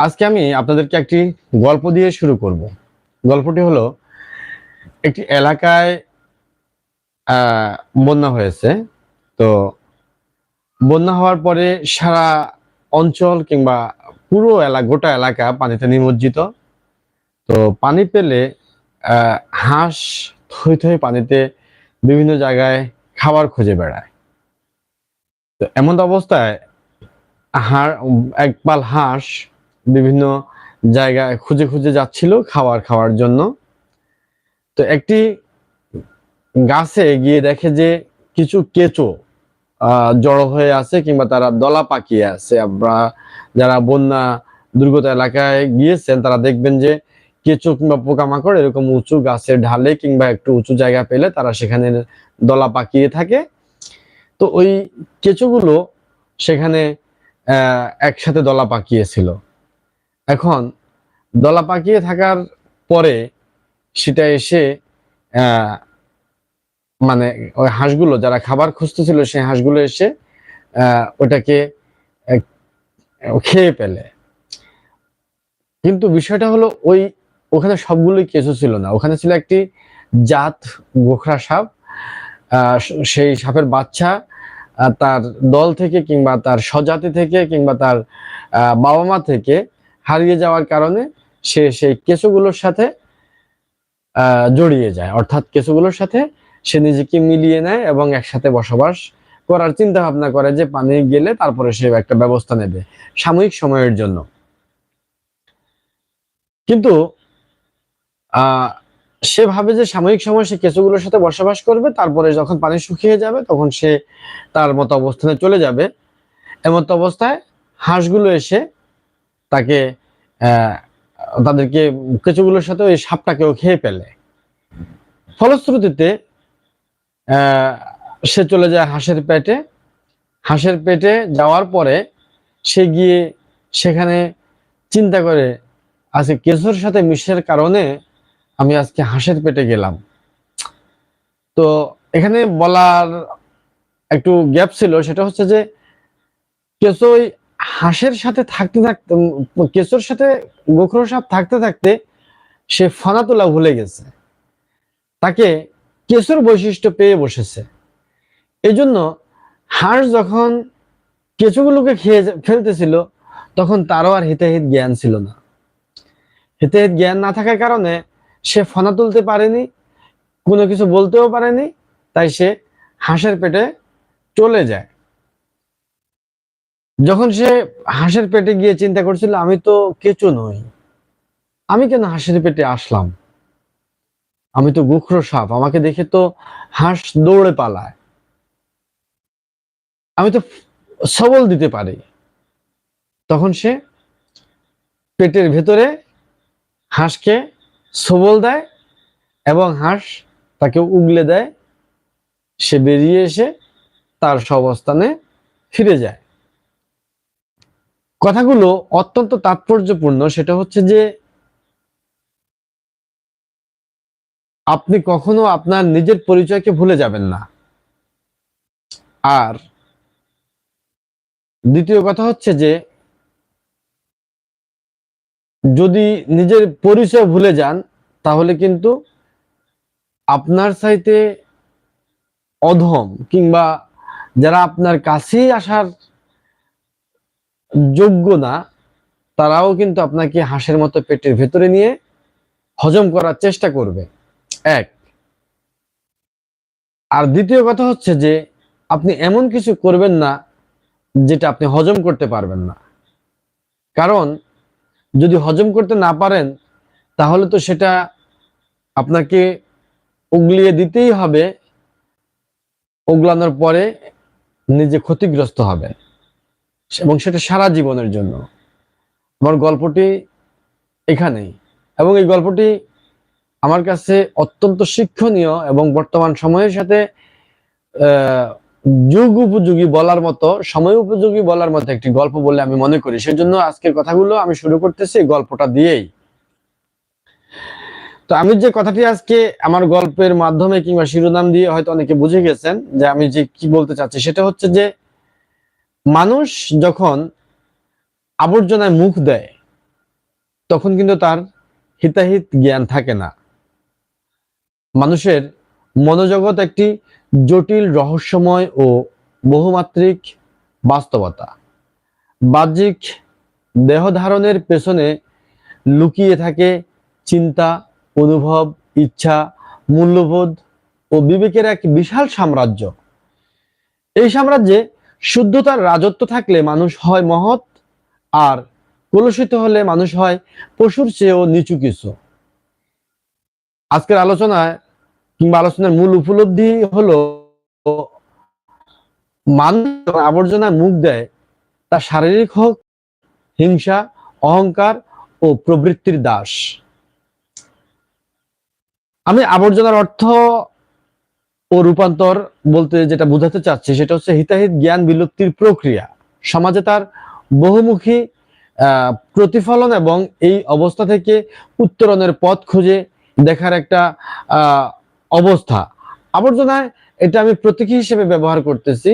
আজকে আমি আপনাদেরকে একটি গল্প দিয়ে শুরু করব। গল্পটি হলো, একটি এলাকায় বন্যা হয়েছে। তো বন্যা হওয়ার পরে সারা অঞ্চল কিংবা পুরো এলাকা গোটা এলাকা পানিতে নিমজ্জিত। তো পানি পেলে হাঁস থই থই পানিতে বিভিন্ন জায়গায় খাবার খুঁজে বেড়ায়। তো এমন অবস্থায় হাড়, এক পাল হাঁস বিভিন্ন জায়গায় খুঁজে খুঁজে যাচ্ছিল খাবার খাওয়ার জন্য। তো একটি গাছে গিয়ে দেখে যে কিছু কেঁচো জড়ো হয়ে আছে কিংবা তারা দলা পাকিয়ে আছে। আপনারা যারা বন্যা দুর্গত এলাকায় গিয়েছেন, তারা দেখবেন যে কেঁচো কিংবা পোকামাকড় এরকম উঁচু গাছের ঢালে কিংবা একটু উঁচু জায়গা পেলে তারা সেখানে দলা পাকিয়ে থাকে। তো ওই কেঁচোগুলো সেখানে একসাথে দলা পাকিয়েছিল। এখন দলা পাকিয়ে থাকার পরে সেটা এসে মানে ওই হাঁসগুলো, যারা খাবার খুঁজতেছিল সেই হাঁসগুলো এসে ওটাকে খেয়ে ফেলে। কিন্তু বিষয়টা হলো ওই, ওখানে সবগুলোই কেঁচো ছিল না। ওখানে ছিল একটি জাত গোখরা সাপ সেই সাপের বাচ্চা তার দল থেকে কিংবা তার স্বজাতি থেকে কিংবা তার বাবা মা থেকে হারিয়ে যাওয়ার কারণে সে সেই কেঁচোগুলোর সাথে জড়িয়ে যায়। অর্থাৎ কেঁচোগুলোর সাথে সে নিজেকে মিলিয়ে নেয় এবং একসাথে বসবাস করার চিন্তা ভাবনা করে যে পানি গেলে তারপরে সে একটা ব্যবস্থা নেবে সাময়িক সময়ের জন্য। কিন্তু সে ভাবে যে সাময়িক সময় সে কেঁচোগুলোর সাথে বসবাস করবে, তারপরে যখন পানি শুকিয়ে যাবে, তখন সে তার মতো অবস্থানে চলে যাবে। এমত অবস্থায় হাঁসগুলো এসে তাকে তাদেরকে কেঁচোগুলোর সাথে ওই সাপটাকেও খেয়ে ফেলে। ফলশ্রুতিতে সে চলে যায় হাঁসের পেটে। হাঁসের পেটে যাওয়ার পরে সে গিয়ে সেখানে চিন্তা করে আজকে কেঁচোর সাথে মিশের কারণে আমি আজকে হাঁসের পেটে গেলাম। তো এখানে বলার একটু গ্যাপ ছিল, সেটা হচ্ছে যে কেঁচো ওই হাঁসের সাথে থাকতে থাকতে কেঁচোর সাথে গোখরো সাপ থাকতে থাকতে সে ফনা তোলা ভুলে গেছে। তাকে কেঁচোর বৈশিষ্ট্য পেয়ে বসেছে। এই জন্য হাঁস যখন কেঁচোগুলোকে খেয়ে ফেলতেছিল, তখন তারও আর হিতাহিত জ্ঞান ছিল না। হিতাহিত জ্ঞান না থাকার কারণে সে ফনা তুলতে পারেনি, কোনো কিছু বলতেও পারেনি, তাই সে হাঁসের পেটে চলে যায়। যখন সে হাঁসের পেটে গিয়ে চিন্তা করছিল, আমি তো কেঁচো নই। আমি কেন হাঁসের পেটে আসলাম? আমি তো গুখরো সাপ, আমাকে দেখে তো হাঁস দৌড়ে পালায়। আমি তো সবল দিতে পারি। তখন সে পেটের ভেতরে হাঁসকে সবল দেয় এবং হাঁস তাকে উগলে দেয়। সে বেরিয়ে এসে তার সবস্থানে ফিরে যায়। কথাগুলো অত্যন্ত তাৎপর্যপূর্ণ। সেটা হচ্ছে যে, আপনি কখনো আপনার নিজের পরিচয়কে ভুলে যাবেন না। আর দ্বিতীয় কথা হচ্ছে যে, যদি নিজের পরিচয় ভুলে যান, তাহলে কিন্তু আপনার চাইতে অধম কিংবা যারা আপনার কাছেই আসার যোগ্য না, তারাও কিন্তু আপনাকে হাঁসের মতো পেটের ভেতরে নিয়ে হজম করার চেষ্টা করবে। এক। আর দ্বিতীয় কথা হচ্ছে যে, আপনি এমন কিছু করবেন না যেটা আপনি হজম করতে পারবেন না। কারণ, যদি হজম করতে না পারেন, তাহলে তো সেটা আপনাকে উগলিয়ে দিতেই হবে, উগলানোর পরে নিজে ক্ষতিগ্রস্ত হবে এবং সেটা সারা জীবনের জন্য। আমার গল্পটি এখানেই। এবং এই গল্পটি আমার কাছে অত্যন্ত শিক্ষণীয় এবং বর্তমান সময়ের সাথে যুগ উপযোগী বলার মতো, সময় উপযোগী বলার মতো একটি গল্প বলে আমি মনে করি। সেজন্য আজকের কথাগুলো আমি শুরু করতেছি গল্পটা দিয়েই। তো আমি যে কথাটি আজকে আমার গল্পের মাধ্যমে কিংবা শিরোনাম দিয়ে হয়তো অনেকে বুঝে গেছেন যে আমি যে কি বলতে চাচ্ছি, সেটা হচ্ছে যে মানুষ যখন আবর্জনায় মুখ দেয়, তখন কিন্তু তার হিতাহিত জ্ঞান থাকে না। মানুষের মনোজগৎ একটি জটিল, রহস্যময় ও বহুমাত্রিক বাস্তবতা। বাহ্যিক দেহ ধারণের পেছনে লুকিয়ে থাকে চিন্তা, অনুভব, ইচ্ছা, মূল্যবোধ ও বিবেকের এক বিশাল সাম্রাজ্য। এই সাম্রাজ্যে শুদ্ধতার রাজত্ব থাকলে মানুষ হয় মহৎ, আর কলুষিত হলে মানুষ হয় পশুর চেয়েও নিচু কিছু। আজকের আলোচনায় কিংবা আলোচনার মূল উপলব্ধি হলো, মানুষ যখন আবর্জনায় মুখ দেয় তা শারীরিক হোক, হিংসা, অহংকার ও প্রবৃত্তির দাস। আমি আবর্জনার অর্থ ও রূপান্তর বলতে যেটা বোঝাতে চাচ্ছি সেটা হচ্ছে হিতাহিত জ্ঞান বিলুপ্তির প্রক্রিয়া। সমাজে তার বহুমুখী প্রতিফলন এবং এই অবস্থা থেকে উত্তরণের পথ খুঁজে দেখার একটা অবস্থা। আবর্জনায় এটা আমি প্রতীকী হিসেবে ব্যবহার করতেছি।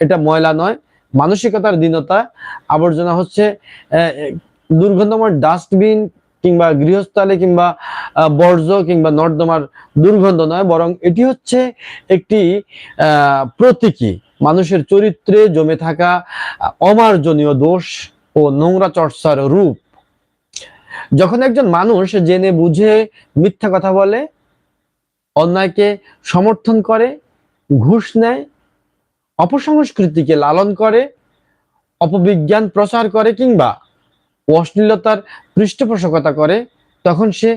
এটা ময়লা নয়, মানসিকতার দীনতা। আবর্জনা হচ্ছে দুর্গন্ধময় ডাস্টবিন কিংবা গৃহস্থলে কিংবা বর্জ্য কিংবা নর্দমার দুর্গন্ধ নয়, বরং এটি হচ্ছে একটি প্রতীকী। মানুষের চরিত্রে জমে থাকা অমার্জনীয় দোষ ও নোংরা চর্চার রূপ। যখন একজন মানুষ জেনে বুঝে মিথ্যা কথা বলে, অন্যায়কে সমর্থন করে, ঘুষ নেয়, অপসংস্কৃতিকে লালন করে, অপবিজ্ঞান প্রচার করে কিংবা অশ্লীলতার পৃষ্ঠপোষকতা করে, তখন সে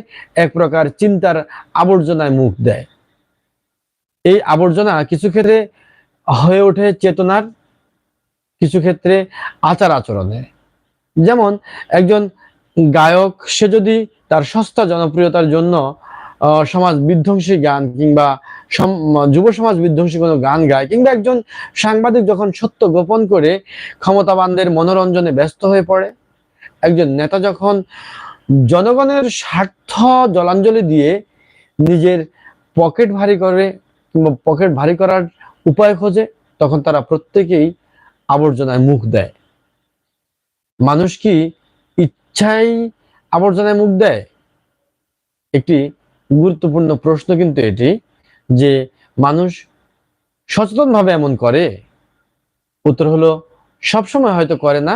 এক প্রকার চিন্তার আবর্জনায় মুখ দেয়। এই আবর্জনা কিছু ক্ষেত্রে হয়ে ওঠে চেতনার, কিছু ক্ষেত্রে আচার আচরণে। যেমন একজন গায়ক, সে যদি তার সস্তা জনপ্রিয়তার জন্য সমাজ বিধ্বংসী গান কিংবা যুব সমাজ বিধ্বংসী কোনো গান গায়, কিংবা একজন সাংবাদিক যখন সত্য গোপন করে ক্ষমতাবানদের মনোরঞ্জনে ব্যস্ত হয়ে পড়ে একজন নেতা যখন জনগণের স্বার্থ জলাঞ্জলি দিয়ে নিজের পকেট ভারী করে কিংবা পকেট ভারী করার উপায় খোঁজে, তখন তারা প্রত্যেকেই আবর্জনায় মুখ দেয়। মানুষ কি ইচ্ছাই আবর্জনায় মুখ দেয়? একটি গুরুত্বপূর্ণ প্রশ্ন কিন্তু এটি যে মানুষ সচেতনভাবে এমন করে? উত্তর হলো, সবসময় হয়তো করে না।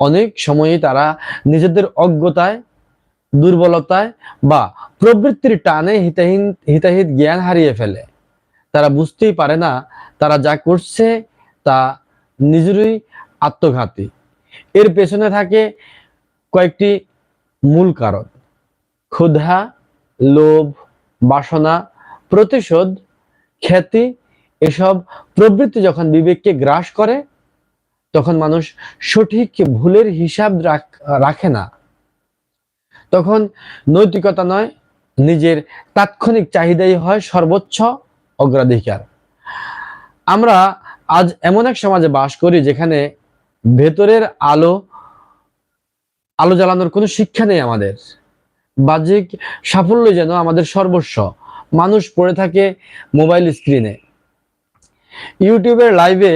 অনেক সময়ই তারা নিজেদের অজ্ঞতায়, দুর্বলতায় বা প্রবৃত্তির টানে হিতাহীন, হিতাহিত জ্ঞান হারিয়ে ফেলে। তারা বুঝতেই পারে না তারা যা করছে তা নিজেরই আত্মঘাতী। এর পেছনে থাকে কয়েকটি মূল কারণ। ক্ষুধা, লোভ, বাসনা, প্রতিশোধ, খ্যাতি, এসব প্রবৃত্তি যখন বিবেককে গ্রাস করে তখন মানুষ সঠিক ভুলের হিসাব রাখে না। তখন নৈতিকতা নয়, নিজের তাৎক্ষণিক চাহিদাই হয় সর্বোচ্চ অগ্রাধিকার। আমরা আজ এমন এক সমাজে বাস করি যেখানে ভেতরের আলো আলো জ্বালানোর কোনো শিক্ষা নেই আমাদের। বাহ্যিক সাফল্য যেন আমাদের সর্বস্ব। মানুষ পড়ে থাকে মোবাইল স্ক্রিনে। ইউটিউবের লাইভে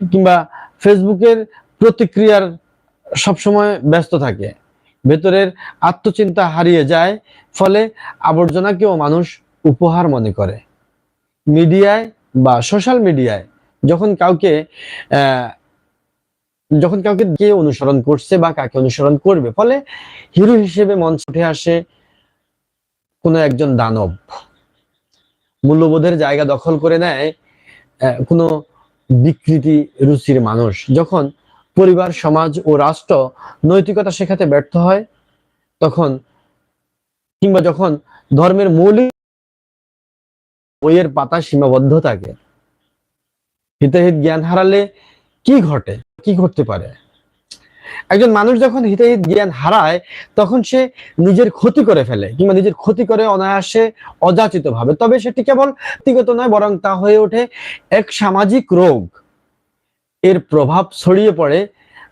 কিংবা ফেসবুকের প্রতিক্রিয়ার সবসময় ব্যস্ত থাকে। ভেতরের আত্মচিন্তা হারিয়ে যায়, ফলে আবর্জনাকেও মানুষ উপহার মনে করে। মিডিয়ায় বা সোশ্যাল মিডিয়ায় যখন কাউকে যখন কাউকে কে অনুসরণ করছে বা কাকে অনুসরণ করবে, ফলে হিরো হিসেবে মঞ্চে উঠে আসে কোনো একজন দানব। মূল্যবোধের জায়গা দখল করে নেয় কোনো বিকৃতি রুচির মানুষ। যখন পরিবার, সমাজ ও রাষ্ট্র নৈতিকতা শেখাতে ব্যর্থ হয়, তখন কিংবা যখন ধর্মের মৌলিক বইয়ের পাতা সীমাবদ্ধ থাকে, হিতাহিত জ্ঞান হারালে কি ঘটে? কি ঘটতে পারে? একজন মানুষ যখন হিতাহিত জ্ঞান হারায়, তখন সে নিজের ক্ষতি করে ফেলে কিংবা নিজের ক্ষতি করে অনায়াসে অযাচিত ভাবে তবে সেটি কেবল ব্যক্তিগত নয়, বরং তা হয়ে ওঠে এক সামাজিক রোগ। এর প্রভাব ছড়িয়ে পড়ে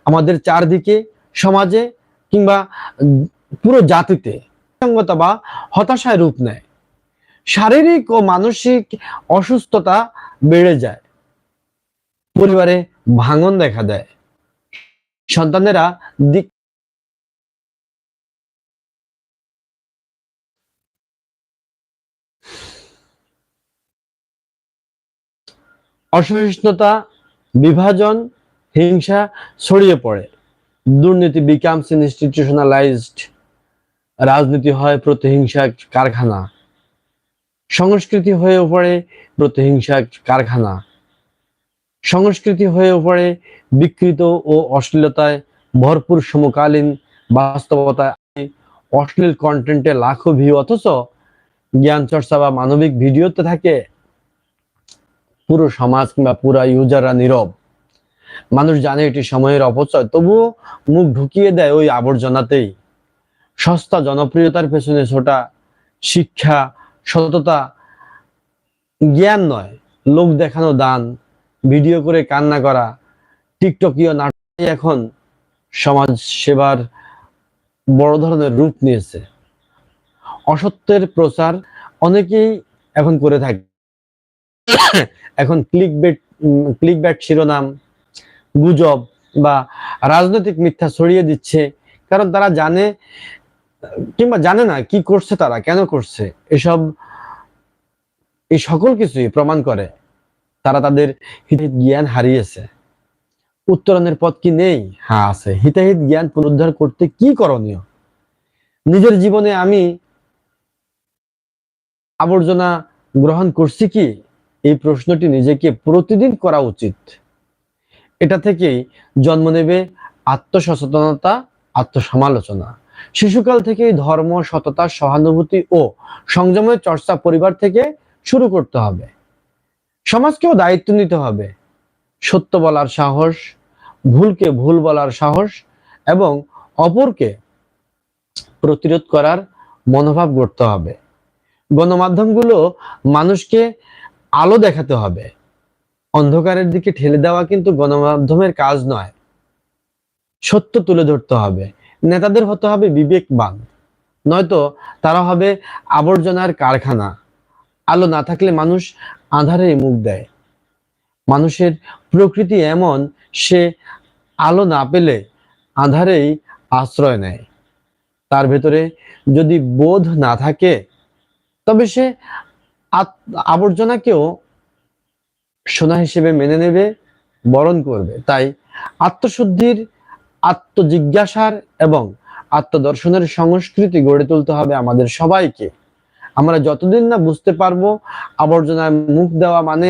আমাদের চারদিকে, সমাজে কিংবা পুরো জাতিতে। বা হতাশায় রূপ নেয়। শারীরিক ও মানসিক অসুস্থতা বেড়ে যায়। পরিবারে ভাঙন দেখা দেয়। সন্তানেরা দিক অসহিষ্ণুতা, বিভাজন, হিংসা ছড়িয়ে পড়ে। দুর্নীতি বিকামস ইনস্টিটিউশনালাইজড রাজনীতি হয় প্রতিহিংসা কারখানা। সংস্কৃতি হয়ে পড়ে প্রতিহিংসা কারখানা। সংস্কৃতি হয়ে পড়ে বিকৃত ও অশ্লীলতায় ভরপুর সমকালীন বাস্তবতায় অশ্লীল কন্টেন্টে লাখো ভিউ অথচ জ্ঞান চর্চা বা মানবিক ভিডিওতে থাকে পুরো সমাজ কিংবা পুরা ইউজাররা নীরব। মানুষ জানে এটি সময়ের অপচয়, তবুও মুখ ঢুকিয়ে দেয় ওই আবর্জনাতেই। সস্তা জনপ্রিয়তার পেছনে ছোটা শিক্ষা, সততা, জ্ঞান নয়, লোক দেখানো দান ভিডিও করে কান্না করা, টিকটকীয় নাটক এখন সমাজ সেবার বড় ধরনের রূপ নিয়েছে। অসত্যের প্রচার অনেকেই এখন করে থাকে। এখন ক্লিক বেট ক্লিক ব্যাট শিরোনাম, গুজব বা রাজনৈতিক মিথ্যা ছড়িয়ে দিচ্ছে, কারণ তারা জানে, কিংবা জানে না কি করছে তারা, কেন করছে, এসব, এই সকল কিছুই প্রমাণ করে। তারা তাদের হিতাহিত জ্ঞান হারিয়েছে। উত্তরণের পথ কি নেই? হ্যাঁ আছে। হিতাহিত জ্ঞান পুনরুদ্ধার করতে কি করণীয়? নিজের জীবনে আমি আবর্জনা গ্রহণ করছি কি? এই প্রশ্নটি নিজেকে প্রতিদিন করা উচিত। এটা থেকেই জন্ম নেবে আত্মসচেতনতা, আত্মসমালোচনা। শিশুকাল থেকেই ধর্ম, সততা, সহানুভূতি ও সংযমের চর্চা পরিবার থেকে শুরু করতে হবে। সমাজকেও দায়িত্ব নিতে হবে। সত্য বলার সাহস, ভুলকে ভুল বলার সাহস এবং অপরকে প্রতিরোধ করার মনোভাব গড়তে হবে। গণমাধ্যমগুলো মানুষকে আলো দেখাতে হবে। অন্ধকারের দিকে ঠেলে দেওয়া কিন্তু গণমাধ্যমের কাজ নয়। সত্য তুলে ধরতে হবে। নেতাদের হতে হবে বিবেকবান, নয়তো তারা হবে আবর্জনার কারখানা। আলো না থাকলে মানুষ আধারে মুখ দেয়। মানুষের প্রকৃতি এমন, সে আলো না পেলে আধারেই আশ্রয় নেয়। তার ভেতরে যদি বোধ না থাকে, তবে সে আবর্জনাকেও সোনা হিসেবে মেনে নেবে, বরণ করবে। তাই আত্মশুদ্ধির, আত্মজিজ্ঞাসার এবং আত্মদর্শনের সংস্কৃতি গড়ে তুলতে হবে আমাদের সবাইকে। আমরা যতদিন না বুঝতে পারব আবর্জনায় মুখ দেওয়া মানে